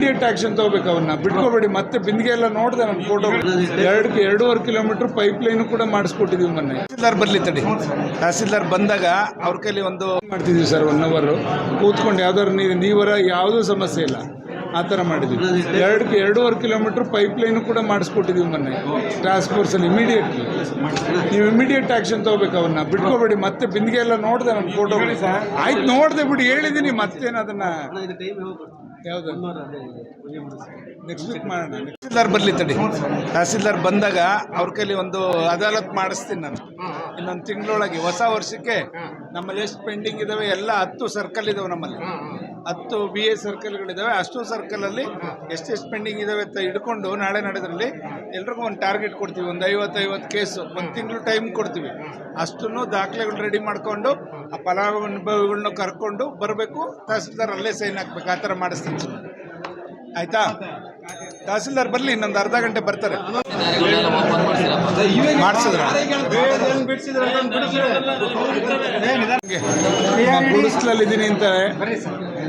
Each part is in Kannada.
ಇಮಿಡಿಯೇಟ್ ಆಕ್ಷನ್ ತಗೋಬೇಕು ಅವನ್ನ ಬಿಟ್ಕೋಬೇಡಿ ಮತ್ತೆ ಬಿಂದಿಗೆ ಎಲ್ಲ ನೋಡಿದೆ ನಮ್ಮ ಫೋಟೋ ಎರಡು ಎರಡೂವರೆ ಕಿಲೋಮೀಟರ್ ಪೈಪ್ ಲೈನ್ ಕೂಡ ಮಾಡಿಸ್ಕೊಟ್ಟಿದೀವಿ ಮೊನ್ನೆ. ತಹಸೀಲ್ದಾರ್ ಬರ್ಲಿ ತಡಿ. ತಹಸೀಲ್ದಾರ್ ಬಂದಾಗ ಅವ್ರ ಕೈಲಿ ಒಂದು ಮಾಡ್ತಿದ್ವಿ ಸರ್ ಒನ್ ಅವರ್ ಕೂತ್ಕೊಂಡು ಯಾವ್ದಾದ್ರು ನೀರು ನೀವರ ಯಾವುದೂ ಸಮಸ್ಯೆ ಇಲ್ಲ. ಆ ಥರ ಮಾಡಿದ್ವಿ. ಎರಡು ಎರಡೂವರೆ ಕಿಲೋಮೀಟರ್ ಪೈಪ್ ಲೈನ್ ಕೂಡ ಮಾಡಿಸ್ಕೊಟ್ಟಿದೀವಿ ಮೊನ್ನೆ. ಟಾಸ್ಕ್ ಫೋರ್ಸಲ್ಲಿ ಇಮಿಡಿಯೇಟ್ಲಿ ನೀವು ಇಮಿಡಿಯೇಟ್ ಆಕ್ಷನ್ ತಗೋಬೇಕು ಅವನ್ನ ಬಿಟ್ಕೋಬೇಡಿ ಮತ್ತೆ ಬಿಂದಿಗೆ ಎಲ್ಲ ನೋಡಿದೆ ನನ್ನ ಫೋಟೋ ಆಯ್ತು ನೋಡಿದೆ ಬಿಡಿ ಹೇಳಿದ್ದೀನಿ ಮತ್ತೇನು ಅದನ್ನ. ಯಾವ್ದು? ನೆಕ್ಸ್ಟ್ ವೀಕ್ ಮಾಡೋಣ. ತಹಸೀಲ್ದಾರ್ ಬರಲಿ ತಡಿ. ತಹಸೀಲ್ದಾರ್ ಬಂದಾಗ ಅವ್ರ ಕೈಲಿ ಒಂದು ಅದಾಲತ್ ಮಾಡಿಸ್ತೀನಿ ನಾನು. ಇನ್ನೊಂದು ತಿಂಗಳೊಳಗೆ ಹೊಸ ವರ್ಷಕ್ಕೆ ನಮ್ಮಲ್ಲಿ ಎಷ್ಟು ಪೆಂಡಿಂಗ್ ಇದಾವೆ ಎಲ್ಲ ಹತ್ತು ಸರ್ಕಲ್ ಇದಾವೆ ನಮ್ಮಲ್ಲಿ. ಹತ್ತು ಬಿ ಎ ಸರ್ಕಲ್ಗಳಿದ್ದಾವೆ ಅಷ್ಟು ಸರ್ಕಲಲ್ಲಿ ಎಷ್ಟೆಷ್ಟು ಪೆಂಡಿಂಗ್ ಇದಾವೆ ಅಂತ ಹಿಡ್ಕೊಂಡು ನಾಳೆ ನಡೆದ್ರಲ್ಲಿ ಎಲ್ರಿಗೂ ಒಂದು ಟಾರ್ಗೆಟ್ ಕೊಡ್ತೀವಿ. ಒಂದು ಐವತ್ತೈವತ್ತು ಐವತ್ತು ಕೇಸು. ಒಂದು ತಿಂಗಳು ಟೈಮ್ ಕೊಡ್ತೀವಿ. ಅಷ್ಟನ್ನು ದಾಖಲೆಗಳು ರೆಡಿ ಮಾಡಿಕೊಂಡು, ಆ ಫಲಾನುಭವಿಗಳನ್ನ ಕರ್ಕೊಂಡು ಬರಬೇಕು. ತಹಸೀಲ್ದಾರ್ ಅಲ್ಲೇ ಸೈನ್ ಹಾಕ್ಬೇಕು. ಆ ಥರ ಮಾಡಿಸ್ತೀನಿ. ಆಯ್ತಾ? ತಹಸೀಲ್ದಾರ್ ಬರಲಿ, ಇನ್ನೊಂದು ಅರ್ಧ ಗಂಟೆ ಬರ್ತಾರೆ. ಮಾಡಿಸಿದ್ರ? ಗುಡಿಸ್ಲಲ್ಲಿದ್ದೀನಿ ಅಂತ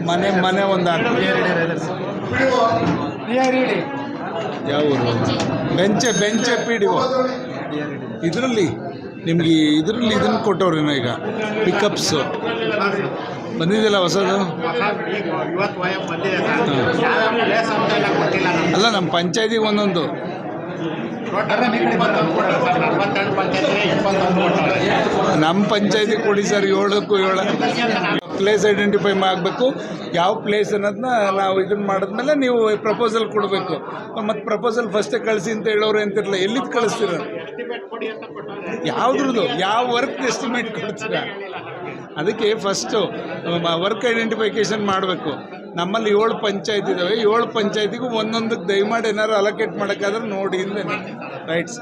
ಮನೆ ಮನೆ ಒಂದು ಯಾವ ಊರು? ಬೆಂಚೆ ಬೆಂಚೆ ಪಿ ಡಿ ಇದರಲ್ಲಿ, ನಿಮ್ಗೆ ಇದರಲ್ಲಿ ಇದನ್ನು ಕೊಟ್ಟವ್ರೇನೋ ಈಗ? ಪಿಕಪ್ಸು ಬಂದಿದೆಯಲ್ಲ ಹೊಸದು? ಅಲ್ಲ ನಮ್ಮ ಪಂಚಾಯತಿಗೆ ಒಂದೊಂದು ನಮ್ಮ ಪಂಚಾಯತಿ ಕೊಡಿ ಸರ್ ಏಳಕ್ಕೂ ಏಳು ಪ್ಲೇಸ್ ಐಡೆಂಟಿಫೈ ಮಾಡಬೇಕು. ಯಾವ ಪ್ಲೇಸ್ ಅನ್ನೋದನ್ನ ನಾವು ಇದನ್ನ ಮಾಡಿದ್ಮೇಲೆ ನೀವು ಪ್ರಪೋಸಲ್ ಕೊಡಬೇಕು. ಮತ್ತು ಪ್ರಪೋಸಲ್ ಫಸ್ಟೇ ಕಳಿಸಿ ಅಂತ ಹೇಳೋರು ಅಂತಿರಲ್ಲ. ಎಲ್ಲಿದ್ದು ಕಳಿಸ್ತೀರ? ಯಾವುದ್ರದ್ದು? ಯಾವ ವರ್ಕ್ ಎಸ್ಟಿಮೇಟ್ ಕೊಡ್ತೀರಾ? ಅದಕ್ಕೆ ಫಸ್ಟು ವರ್ಕ್ ಐಡೆಂಟಿಫಿಕೇಶನ್ ಮಾಡಬೇಕು. ನಮ್ಮಲ್ಲಿ ಏಳು ಪಂಚಾಯತ್ ಇದ್ದಾವೆ ಏಳು ಪಂಚಾಯತಿಗೂ ಒಂದೊಂದಕ್ಕೆ ದಯಮಾಡಿ ಏನಾದ್ರು ಅಲೋಕೇಟ್ ಮಾಡೋಕ್ಕಾದ್ರೆ ನೋಡಿ ಹಿಂದೆ ರೈಟ್ಸ್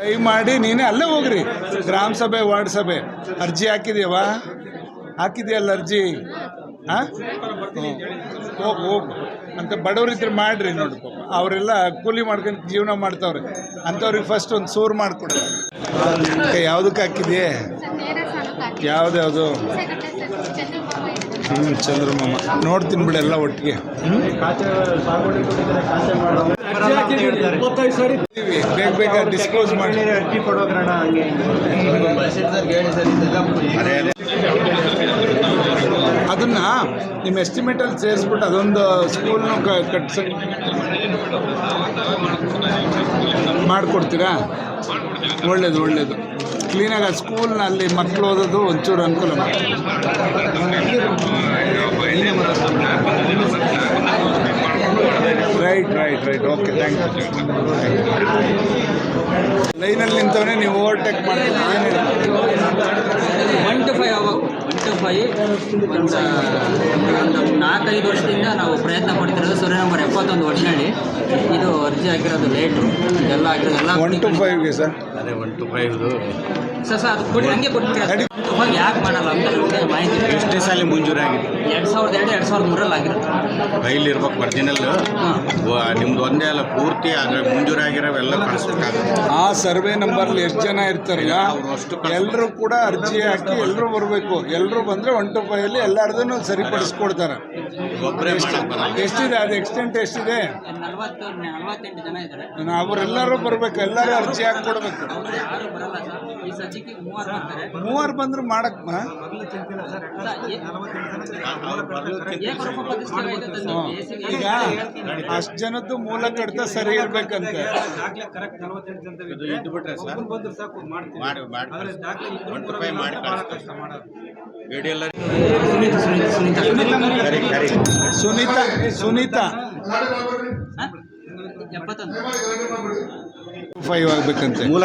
ದಯಮಾಡಿ ನೀನೇ ಅಲ್ಲೇ ಹೋಗ್ರಿ. ಗ್ರಾಮ ಸಭೆ ವಾರ್ಡ್ ಸಭೆ. ಅರ್ಜಿ ಹಾಕಿದ್ಯವಾ? ಹಾಕಿದ್ಯಲ್ಲ ಅರ್ಜಿ? ಹಾಂ? ಹೋಗು ಹೋಗು. ಅಂತ ಬಡವರಿದ್ರೆ ಮಾಡ್ರಿ ನೋಡಿ ಪಾಪ. ಅವರೆಲ್ಲ ಕೂಲಿ ಮಾಡ್ಕೊಂಡು ಜೀವನ ಮಾಡ್ತಾವ್ರೆ. ಅಂಥವ್ರಿಗೆ ಫಸ್ಟ್ ಒಂದು ಸೂರು ಮಾಡಿಕೊಡ್ರಿ ಯಾವುದಕ್ಕೆ ಹಾಕಿದ್ಯೆ? ಯಾವ್ದ್ಯಾವುದು ಹ್ಞೂ ಚಂದ್ರಮಾಮ ನೋಡ್ತೀನಿ ಬಿಡಿ ಎಲ್ಲ ಒಟ್ಟಿಗೆ. ಬೇಗ ಬೇಗ ಡಿಸ್ಕ್ಲೋಸ್ ಮಾಡಿ. ಅದನ್ನ ನಿಮ್ಮ ಎಸ್ಟಿಮೇಟಲ್ಲಿ ಸೇರಿಸ್ಬಿಟ್ಟು ಅದೊಂದು ಸ್ಕೂಲ್ನು ಕಟ್ಸ ಮಾಡಿಕೊಡ್ತೀರಾ? ಒಳ್ಳೇದು ಒಳ್ಳೇದು. ಕ್ಲೀನಾಗಿ ಆ ಸ್ಕೂಲ್ನ ಅಲ್ಲಿ ಮಕ್ಕಳು ಓದೋದು ಒಂಚೂರು ಅನುಕೂಲ ಮಾಡಿ right right right okay thank you ಲೈನಲ್ಲಿ ನಿಂತವನೇ ನೀವು ಓವರ್ಟೇಕ್ ಮಾಡ್ತೀವಿ ಹೇಳಿ one two five one two five ಒಂದು ನಾಲ್ಕೈದು ವರ್ಷದಿಂದ ನಾವು ಪ್ರಯತ್ನ ಪಡ್ತಿರೋದು ಸೂರ್ಯ ನಂಬರ್ ಎಪ್ಪತ್ತೊಂದು ಒಟ್ಟಿನಲ್ಲಿ ಇದು ಅರ್ಜಿ ಆಗಿರೋದು ಲೇಟು ಇದೆಲ್ಲ ಆಗಿರೋದು ಎಲ್ಲ ಒನ್ ಟು ಫೈವ್ಗೆ ಸರ್? ಅದೇ ಒನ್ ಟು ಫೈವ್ದು ಸರ್ ಸರ್ ಅದು ಕೊಡಿ ಹಂಗೆ ಕೊಟ್ಬಿಟ್ಟು ಒನ್ ಟು ಫೈವ್ ಯಾಕೆ ಮಾಡಲ್ಲ ಅಂತ ಮಾಹಿತಿ ಬೇಕು. ಎಷ್ಟೇ ಸಾಲಿ ಮಂಜೂರಾಗಿದೆ ಎರಡು ಸಾವಿರದ ಎರಡು ಎರಡು ಸಾವಿರದ ಮೂರಲ್ಲಿ ಆಗಿರುತ್ತೆ. ಫೈಲ್ ಇರ್ಬೇಕು ಒರಿಜಿನಲ್ ನಿಮ್ದು ಒಂದೇ ಅಲ್ಲ ಪೂರ್ತಿ ಆದರೆ ಮಂಜೂರಾಗಿರೋವೆಲ್ಲ ಕಳಿಸ್ಬೇಕಾಗುತ್ತೆ ಆ ಸರ್ವೆ ನಂಬರ್ಲಿ ಎಷ್ಟು ಜನ ಇರ್ತಾರಲ್ಲ ಅವ್ರು ಅಷ್ಟು ಕಳ್ಸ್ಬೇಕು. ಎಲ್ಲರೂ ಕೂಡ ಅರ್ಜಿ ಹಾಕಿ ಎಲ್ಲರೂ ಬರಬೇಕು. ಎಲ್ಲರೂ ಬಂದರೆ ಒನ್ ಟು ಫೈವಲ್ಲಿ ಎಲ್ಲರದನ್ನು ಸರಿಪಡಿಸ್ಕೊಡ್ತಾರೆ ಒಬ್ಬರೇ ಮಾಡಕ್ಕೆ ಬರಲ್ಲ. ಎಷ್ಟಿದೆ ಅದು ಎಕ್ಸ್ಟೆಂಟ್ ಎಷ್ಟಿದೆ? ನಲ್ವತ್ತು ನಲ್ವತ್ತೆಂಟು ಜನ ಇದ್ದಾರೆ. ಅವರೆಲ್ಲರೂ ಬರಬೇಕು ಎಲ್ಲರೂ ಅರ್ಜಿ ಹಾಕಿ ಕೊಡಬೇಕು ಮೂವರು ಬಂದ್ರು. ಮಾಡಕ್ ಅಷ್ಟು ಜನದ್ದು ಮೂಲ ಕಡಿತ ಸರಿ ಇರ್ಬೇಕಂತ. ಇದು ಇಟ್ಬಿಟ್ರೆ ಸರ್. ಮಾಡಿ ಮಾಡಿ ಒನ್ ಟು ಫೈವ್ ಮಾಡಿ ಕಳಿಸ್ತಾರೆ. ಎಲ್ಲ ಸುನೀತಾ ಸುನೀತಾ? ಎಪ್ಪತ್ತೊಂದು. ಫೈವ್ ಆಗ್ಬೇಕಂತ. ಮೂಲ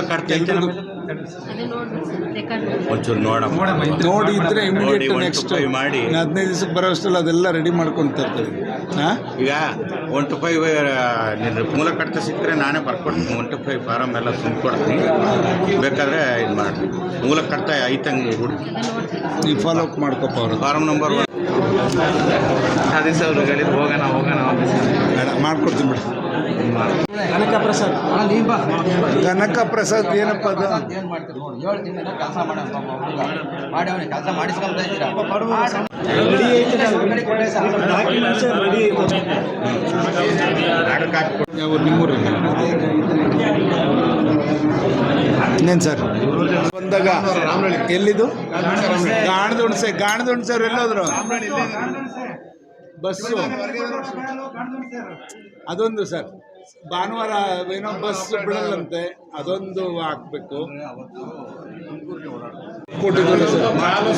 ಒಂಚೂರು ನೋಡಮ್ಮ. ನೋಡಿ ಇದ್ರೆ ನೋಡಿ, ಇಮಿಡಿಯೇಟ್ ನೆಕ್ಸ್ಟ್ ಮಾಡಿ. ಹದಿನೈದು ದಿವಸಕ್ಕೆ ಬರೋ ಅಷ್ಟಲ್ಲ ಅದೆಲ್ಲ ರೆಡಿ ಮಾಡ್ಕೊಂತ ಇರ್ತೀವಿ ಹಾಂ ಈಗ ಒನ್ ಟು ಫೈವ್ ನಿನ್ನ ಮೂಲ ಕಡತ ಸಿಕ್ಕರೆ ನಾನೇ ಬರ್ಕೊಡ್ತೀನಿ. ಒನ್ ಟು ಫೈವ್ ಫಾರಮ್ ಎಲ್ಲ ತುಂಬಿಕೊಡ್ತೀನಿ. ಬೇಕಾದ್ರೆ ಇದು ಮಾಡಿ ಮೂಲ ಕಟ್ಟ ಐತಂಗೆ ಹುಡುಕಿ ನೀವು ಫಾಲೋ ಅಪ್ ಮಾಡ್ಕೊಪ್ಪ ಅವರು ಫಾರಮ್ ನಂಬರ್ ಒನ್ ಅದೇ ಸರ್ ಹೋಗೋಣ ಹೋಗೋಣ ಮಾಡ್ಕೊಡ್ತೀನಿ ಬಿಡಿ. ಕನಕ ಪ್ರಸಾದ್ ಕನಕ ಪ್ರಸಾದ್ ಏನಪ್ಪ ಅದು? ಏನು ಮಾಡ್ತೀರಿ ನೋಡಿ. ಏಳು ತಿಂಗಳಿಂದ ಕೆಲಸ ಮಾಡೋಣ ಪಾಪ ಮಾಡಿ ಅವನಿಗೆ ಕೆಲಸ ಮಾಡಿಸ್ಕೊಂತ ಇದ್ದೀರಾ? ರೆಡಿ ಐತೆ ಡಾಕ್ಯುಮೆಂಟ್ಸ್ ರೆಡಿ ಐತೆ ಯಾವ ನಿಮ್ಮೂರಿಗೆ ಇನ್ನೇನು ಸರ್? ಬಂದಾಗ ಎಲ್ಲಿದು? ಗಾಣದುಣ್ಸೆ ಗಾಣದುಣ್ಸೆ ಅವ್ರು ಎಲ್ಲೋದ್ರು? ಬಸ್ಸು. ಅದೊಂದು ಸರ್. ಭಾನುವಾರ ಏನೋ ಬಸ್ ಬಿಡಲ್ಲಂತೆ ಅದೊಂದು ಹಾಕ್ಬೇಕು.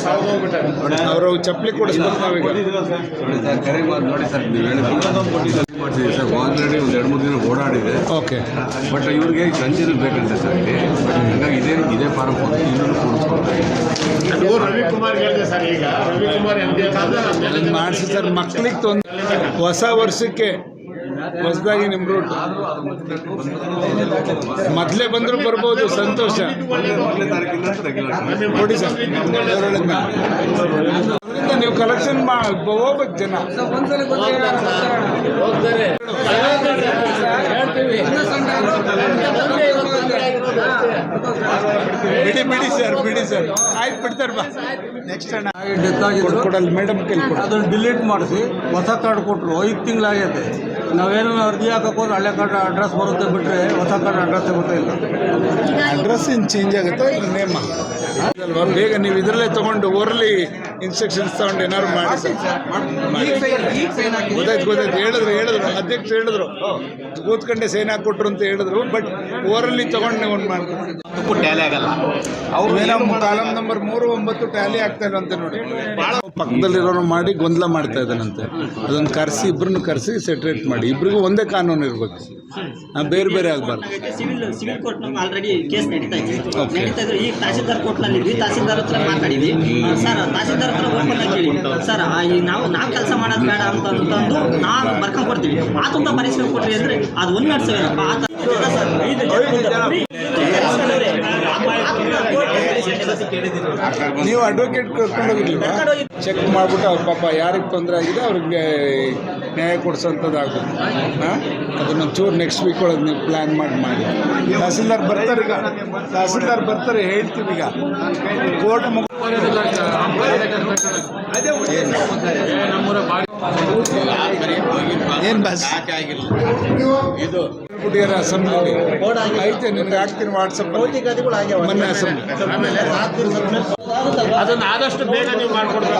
ಸರ್ ಅವರು ಚಪ್ಪಲಿ ಕೊಡಿಸ್ಬೇಕು ನಾವೀಗ ನೋಡಿ ಸರ್ ಕರೆ ಮಾಡಿ ನೋಡಿ ಸರ್? ನೀವು ಹೇಳಿದ್ರೆ ಮಾಡ್ತಿದ್ದೀವಿ ಸರ್. ಆಲ್ರೆಡಿ ಒಂದು ಎರಡು ಮೂರು ದಿನ ಓಡಾಡಿದೆ. ಓಕೆ ಬಟ್ ಇವ್ರಿಗೆ ಸಂಜೆನೂ ಬೇಕಂತೆ ಸರ್ ಇಲ್ಲಿ. ಹಂಗಾಗಿ ಇದೇ ಇದೇ ಫಾರಂ ಇನ್ನೂ ಕೂಡಿಸ್ಕೊಳ್ತಾರೆ ಮಾಡಿಸಿ ಸರ್ ಮಕ್ಳಿಗೆ ತೊಂದರೆ ಹೊಸ ವರ್ಷಕ್ಕೆ ಹೊಸದಾಗಿ ನಿಮ್ಮ ರೂಟ್ ಮೊದಲೇ ಬಂದರೂ ಬರ್ಬೋದು ಸಂತೋಷ. ನೋಡಿ ಸರ್ ಅದರಿಂದ ನೀವು ಕಲೆಕ್ಷನ್ ಹೋಗ್ಬೇಕು ಜನ. ಬಿಡಿ ಬಿಡಿ ಸರ್ ಬಿಡಿ ಸರ್. ಆಯ್ತು ಬಿಡ್ತಾರೆ ಬಾ. ನೆಕ್ಸ್ಟ್ ಅಣ್ಣ. ಡೆತ್ ಆಗಿದ್ರು ಕೊಡಲ್ಲ ಮೇಡಮ್ ಅದನ್ನು ಡಿಲೀಟ್ ಮಾಡಿಸಿ ಹೊಸ ಕಾರ್ಡ್ ಕೊಟ್ಟರು ಐದು ತಿಂಗಳಾಗೈತೆ ನಾವೇನು ಅರ್ಜಿ ಹಾಕಕ್ಕೆ ಹೋದ್ರೆ ಹಳೆ ಕಾರ್ಡ್ ಅಡ್ರೆಸ್ ಬರುತ್ತೆ ಬಿಟ್ಟರೆ ಹೊಸ ಕಾರ್ಡ್ ಅಡ್ರೆಸ್ ಇಲ್ಲ. ಅಡ್ರೆಸ್ ಇನ್ ಚೇಂಜ್ ಆಗುತ್ತೆ ನೇಮ? ಅಲ್ವಾ ಬೇಗ ನೀವು ಇದರಲ್ಲೇ ತಗೊಂಡು ಓರ್ಲಿ ಇನ್ಸ್ಟ್ರಕ್ಷನ್ಸ್ ತಗೊಂಡು ಏನಾದ್ರು ಮಾಡಿ. ಗೊತ್ತಾಯ್ತು ಗೊತ್ತಾಯ್ತು. ಹೇಳಿದ್ರು ಹೇಳಿದ್ರು. ಅಧ್ಯಕ್ಷರು ಹೇಳಿದ್ರು. ಕೂತ್ಕೊಂಡೆ ಸೈನ್ ಹಾಕೊಟ್ರು ಅಂತ ಹೇಳಿದ್ರು. ಬಟ್ ಓರಲ್ಲಿ ತಗೊಂಡು ನೀವು ಒಂದು ಮಾಡ್ಕೊಂಡು ಟ್ಯಾಲಿ ಆಗಲ್ಲ. ಅವ್ರು ಕಾಲಮ್ ನಂಬರ್ ಮೂರು ಒಂಬತ್ತು ಟ್ಯಾಲಿ ಆಗ್ತಾ ಇಲ್ವಂತೆ ನೋಡಿ. ಪಕ್ಕದಲ್ಲಿರೋರು ಮಾಡಿ ಗೊಂದಲ ಮಾಡ್ತಾ ಇದ್ದಾನಂತೆ. ಅದನ್ನ ಕರೆಸಿ ಇಬ್ಬರನ್ನು ಕರೆಸಿ ಸೆಟ್ರೇಟ್ ಮಾಡಿ. ಇಬ್ರಿಗೂ ಒಂದೇ ಕಾನೂನು ಇರಬೇಕು. ಬೇರೆ ಬೇರೆ ಆಗಬಾರ್ದು. Civil civil court already case ನಡೀತಾ ಇದೆ. Okay. ನಡೀತಾ ಇದ್ರೆ ಈಗ ತಹಸೀಲ್ದಾರ್ ಕೋರ್ಟ್ನಲ್ಲಿ ಇದ್ವಿ. ತಹಸೀಲ್ದಾರ್ ಹತ್ರ ಮಾತಾಡಿದ್ವಿ. ಸರ್ ತಹಸೀಲ್ದಾರ್ ಹತ್ರ ಓಪನ್ ಆಗಿ ಸರ್ ಆ, ಈಗ ನಾವು ನಾವು ಕೆಲಸ ಮಾಡೋದು ಬೇಡ ಅಂತ ಅಂತಂದು ನಾವು ಬರ್ಕೊಂಡ್ ಕೊಡ್ತೀವಿ. ಆತಂತ ಪರಿಸ್ಥಿತಿ ಕೊಟ್ರಿ ಅಂದ್ರೆ ಅದು ಒಂದು ಆತ ನೀವು ಅಡ್ವೊಕೇಟ್ ಕರ್ಕೊಂಡು ಹೋಗಿಲ್ಲ ಚೆಕ್ ಮಾಡ್ಬಿಟ್ಟು ಅವ್ರ ಪಾಪ ಯಾರಿಗೆ ತೊಂದರೆ ಆಗಿದೆ ಅವ್ರಿಗೆ ನ್ಯಾಯ ಕೊಡಿಸೋಂಥದ್ದಾಗುತ್ತೆ. ಹಾಂ? ಅದನ್ನ ಚೂರು ನೆಕ್ಸ್ಟ್ ವೀಕ್ ಒಳಗೆ ನೀವು ಪ್ಲ್ಯಾನ್ ಮಾಡಿ ಮಾಡಿ. ತಹಸೀಲ್ದಾರ್ ಬರ್ತಾರೆ ಈಗ. ತಹಸೀಲ್ದಾರ್ ಬರ್ತಾರೆ ಹೇಳ್ತೀವಿ ಈಗ. ಕೋರ್ಟ್ ಮುಗ ಏನು? ಬಸ್? ಇದು ಬಿಟ್ಟಿದ್ದಾರೆ ಅಸೆಂಬ್ಲಿ ಐತೆ ನಿನ್ಗೆ ಹಾಕ್ತೀನಿ ವಾಟ್ಸಪ್ ಮೊನ್ನೆ ಅಸೆಂಬ್ಲಿ. ಅದನ್ನ ಆದಷ್ಟು ಬೇಗ ನೀವು ಮಾಡ್ಕೊಡ್ಬೇಕು.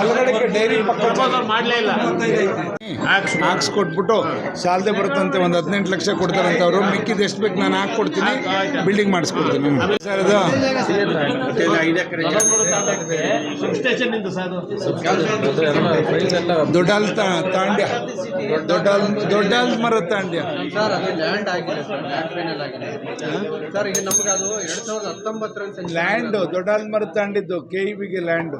ಮಾಡ್ಲೇ ಇಲ್ಲ. ಹಾಕ್ಸ್ ಕೊಟ್ಬಿಟ್ಟು ಸಾಲದೆ ಬರುತ್ತಂತೆ ಒಂದು ಹದಿನೆಂಟು ಲಕ್ಷ ಕೊಡ್ತಾರಂತ ಅವರು. ಮಿಕ್ಕಿದ ಎಷ್ಟು ಬೇಕು ನಾನು ಹಾಕ್ಕೊಡ್ತೀನಿ ಬಿಲ್ಡಿಂಗ್ ಮಾಡಿಸ್ಕೊಡ್ತೀನಿ. ಸರ್ ಇದು ಐದು ಎಕರೆ ಸ್ಟೇಷನ್ ಇಂದ ಸರ್ ದೊಡ್ಡಾಲ್ ತಾಂಡ್ಯ. ದೊಡ್ಡಾಲ್ ದೊಡ್ಡಾಲ್ ಮರ ತಾಂಡ್ಯ. ಸರ್ ಅದು ಲ್ಯಾಂಡ್ ಆಗಿದೆ ಸರ್ ಲ್ಯಾಂಡ್ ಫೈನಲ್ ಆಗಿದೆ. ಸರ್ ಈಗ ನಮ್ಗೆ ಅದು ಎರಡು ಸಾವಿರದ ಹತ್ತೊಂಬತ್ತರಲ್ಲಿ ಲ್ಯಾಂಡ್ ದೊಡ್ಡಾಲ್ ಮರ ತಾಂಡಿದ್ದು. ಕೆ ಇ ಬಿಗೆ ಲ್ಯಾಂಡು